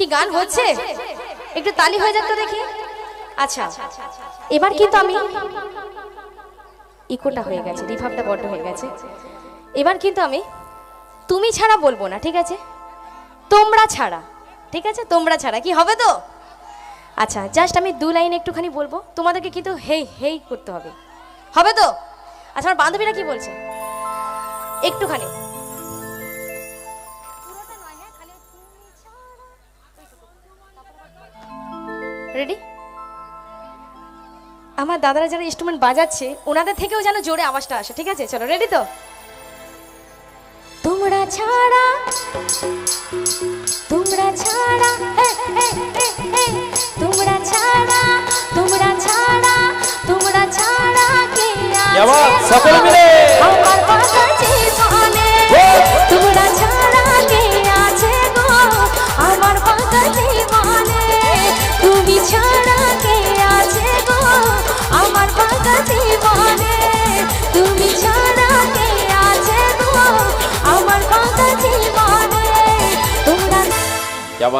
কি গান হচ্ছে? একটু তালি হয়ে যাক তো দেখি। আচ্ছা এবার কিন্তু আমি ইকোটা হয়ে গেছে, রিভাবটা বড্ড হয়ে গেছে। এবার কিন্তু আমি তুমি ছাড়া বলব না, ঠিক আছে? তোমরা ছাড়া, ঠিক আছে? তোমরা ছাড়া, কি হবে তো? আচ্ছা জাস্ট আমি দু লাইন একটুখানি বলব, তোমাদেরকে কিন্তু হেই হেই করতে হবে। হবে তো? আচ্ছা আমার বান্ধবীরা কি বলছে? একটুখানি। রেডি আমার দাদারা যারা ইনস্ট্রুমেন্ট বাজাচ্ছে, ওনাদের থেকেও যেন জোরে আওয়াজটা আসে, ঠিক আছে? চলো রেডি তো? তোমরা ছাড়া তোমরা ছাড়া তোমরা ছাড়া তোমরা ছাড়া তোমরা ছাড়া কে সকলে মিলে! Yeah. var